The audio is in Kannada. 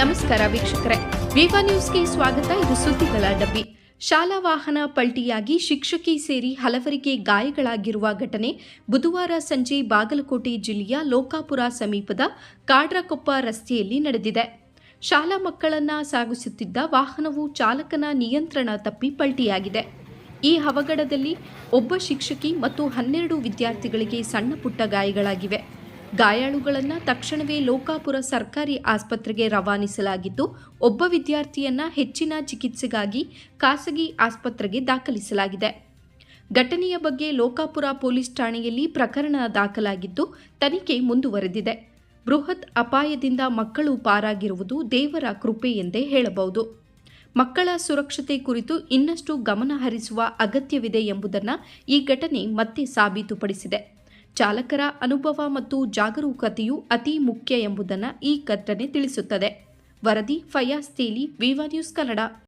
ನಮಸ್ಕಾರ ವೀಕ್ಷಕರೇ. ವಿವಾ ನ್ಯೂಸ್ಗೆ ಸ್ವಾಗತ, ಇದು ಸುದ್ದಿಗಳ ಡಬ್ಬಿ. ಶಾಲಾ ವಾಹನ ಪಲ್ಟಿಯಾಗಿ ಶಿಕ್ಷಕಿ ಸೇರಿ ಹಲವರಿಗೆ ಗಾಯಗಳಾಗಿರುವ ಘಟನೆ ಬುಧವಾರ ಸಂಜೆ ಬಾಗಲಕೋಟೆ ಜಿಲ್ಲೆಯ ಲೋಕಾಪುರ ಸಮೀಪದ ಕಾಡ್ರಕೊಪ್ಪ ರಸ್ತೆಯಲ್ಲಿ ನಡೆದಿದೆ. ಶಾಲಾ ಮಕ್ಕಳನ್ನ ಸಾಗಿಸುತ್ತಿದ್ದ ವಾಹನವು ಚಾಲಕನ ನಿಯಂತ್ರಣ ತಪ್ಪಿ ಪಲ್ಟಿಯಾಗಿದೆ. ಈ ಅವಘಡದಲ್ಲಿ ಒಬ್ಬ ಶಿಕ್ಷಕಿ ಮತ್ತು ಹನ್ನೆರಡು ವಿದ್ಯಾರ್ಥಿಗಳಿಗೆ ಸಣ್ಣ ಪುಟ್ಟ ಗಾಯಗಳಾಗಿವೆ. ಗಾಯಾಳುಗಳನ್ನು ತಕ್ಷಣವೇ ಲೋಕಾಪುರ ಸರ್ಕಾರಿ ಆಸ್ಪತ್ರೆಗೆ ರವಾನಿಸಲಾಗಿದ್ದು, ಒಬ್ಬ ವಿದ್ಯಾರ್ಥಿಯನ್ನ ಹೆಚ್ಚಿನ ಚಿಕಿತ್ಸೆಗಾಗಿ ಖಾಸಗಿ ಆಸ್ಪತ್ರೆಗೆ ದಾಖಲಿಸಲಾಗಿದೆ. ಘಟನೆಯ ಬಗ್ಗೆ ಲೋಕಾಪುರ ಪೊಲೀಸ್ ಠಾಣೆಯಲ್ಲಿ ಪ್ರಕರಣ ದಾಖಲಾಗಿದ್ದು, ತನಿಖೆ ಮುಂದುವರೆದಿದೆ. ಬೃಹತ್ ಅಪಾಯದಿಂದ ಮಕ್ಕಳು ಪಾರಾಗಿರುವುದು ದೇವರ ಕೃಪೆ ಎಂದೇ ಹೇಳಬಹುದು. ಮಕ್ಕಳ ಸುರಕ್ಷತೆ ಕುರಿತು ಇನ್ನಷ್ಟು ಗಮನ ಹರಿಸುವ ಅಗತ್ಯವಿದೆ ಎಂಬುದನ್ನು ಈ ಘಟನೆ ಮತ್ತೆ ಸಾಬೀತುಪಡಿಸಿದೆ. ಚಾಲಕರ ಅನುಭವ ಮತ್ತು ಜಾಗರೂಕತೆಯು ಅತಿ ಮುಖ್ಯ ಎಂಬುದನ್ನು ಈ ಘಟನೆ ತಿಳಿಸುತ್ತದೆ. ವರದಿ ಫಯಾಸ್ ತೇಲಿ, ವಿವಾ ನ್ಯೂಸ್ ಕನ್ನಡ.